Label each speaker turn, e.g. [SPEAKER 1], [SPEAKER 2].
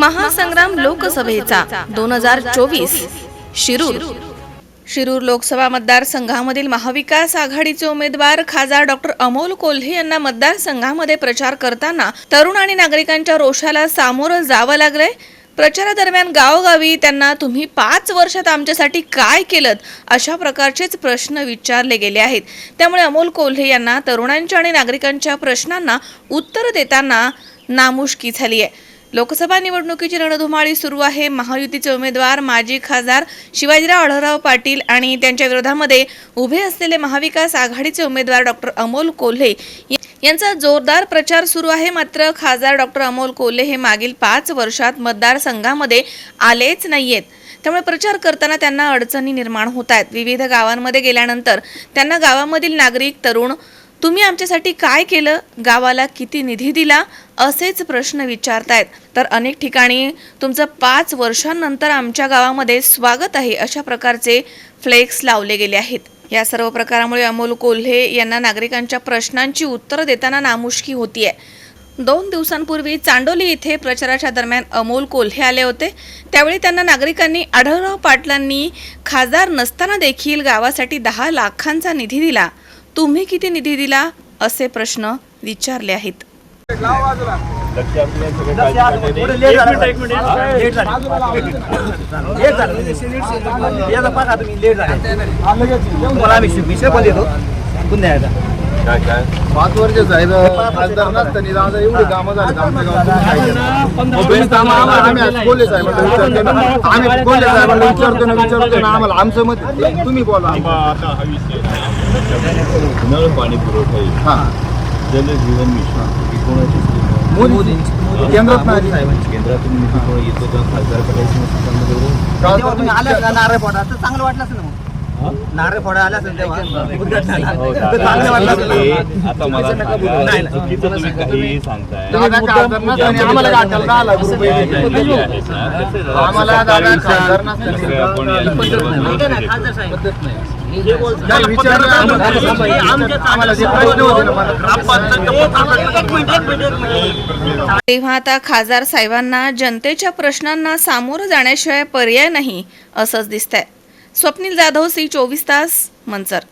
[SPEAKER 1] महासंग्राम लोकसभेचा दोन हजार चोवीस. शिरूर. शिरूर लोकसभा मतदारसंघामधील महाविकास आघाडीचे उमेदवार खासदार डॉक्टर अमोल कोल्हे यांना मतदारसंघामध्ये प्रचार करताना तरुण आणि नागरिकांच्या रोषाला सामोरं जावं लागलंय. प्रचारादरम्यान गावोगावी त्यांना तुम्ही पाच वर्षात आमच्यासाठी काय केलं अशा प्रकारचेच प्रश्न विचारले गेले आहेत. त्यामुळे अमोल कोल्हे यांना तरुणांच्या आणि नागरिकांच्या प्रश्नांना उत्तर देताना नामुष्की झाली आहे लोकसभा निवडणुकीची रणधुमाळी सुरू आहे. महायुतीचे उमेदवार माजी खासदार शिवाजीराव आढळराव पाटील आणि त्यांच्या विरोधामध्ये उभे असलेले महाविकास आघाडीचे उमेदवार डॉक्टर अमोल कोल्हे यांचा जोरदार प्रचार सुरू आहे. मात्र खासदार डॉक्टर अमोल कोल्हे हे मागील पाच वर्षात मतदारसंघामध्ये आलेच नाहीयेत. त्यामुळे प्रचार करताना त्यांना अडचणी निर्माण होत आहेत. विविध गावांमध्ये गेल्यानंतर त्यांना गावामधील नागरिक तरुण तुम्ही आमच्यासाठी काय केलं? गावाला किती निधी दिला? असेच प्रश्न विचारतायत. तर अनेक ठिकाणी तुमचं पाच वर्षांनंतर आमच्या गावामध्ये स्वागत आहे अशा प्रकारचे फ्लेक्स लावले गेले आहेत. या सर्व प्रकारामुळे अमोल कोल्हे यांना नागरिकांच्या प्रश्नांची उत्तरं देताना नामुष्की होती आहे दोन दिवसांपूर्वी चांडोली येथे प्रचाराच्या दरम्यान अमोल कोल्हे आले होते. त्यावेळी त्यांना नागरिकांनी आढळराव पाटलांनी खासदार नसताना देखील गावासाठी दहा लाखांचा निधी दिला. तुम्ही किती निधी दिला असे प्रश्न विचारले आहेत
[SPEAKER 2] पाच वर्ष साहेब खासदार नसताना दादा एवढी कामं झाली आम्ही साहेबांना विचारतो ना आम्ही विचारतो ना विचारतो ना आम्हाला आमचं मत. तुम्ही बोला
[SPEAKER 3] किंवा आता हा विषय नळ पाणी पुरवठा
[SPEAKER 2] हा.
[SPEAKER 3] जल जीवन मिशन. कोणाची scheme आहे?
[SPEAKER 2] मोदी केंद्रात नाही आली.
[SPEAKER 3] केंद्रातून निधी कोण येतो का खासदार करायची
[SPEAKER 4] आले नारळ तर चांगलं वाटलं असेल मग. नारळ फोडा आला असेल तेव्हा. उद्घाटनाला. तर चांगलं वाटलं असेल. ना.
[SPEAKER 3] आता मला सांगा
[SPEAKER 4] नाही, नाही.
[SPEAKER 3] चुकीचं तुम्ही काही सांगताय.
[SPEAKER 2] दादा खासदार नसताना आम्हाला गाठायला आम्हाला दादा
[SPEAKER 4] नाही,
[SPEAKER 2] विचारलं आम्हाला. आम्हाला जे प्रश्न होते ना मला
[SPEAKER 1] तेव्हा आता खासदार साहेबांना जनतेच्या प्रश्नांना सामोरं जाण्याशिवाय पर्याय नाही असंच दिसतंय. स्वप्नील जाधव सी चोवीस तास मंचर.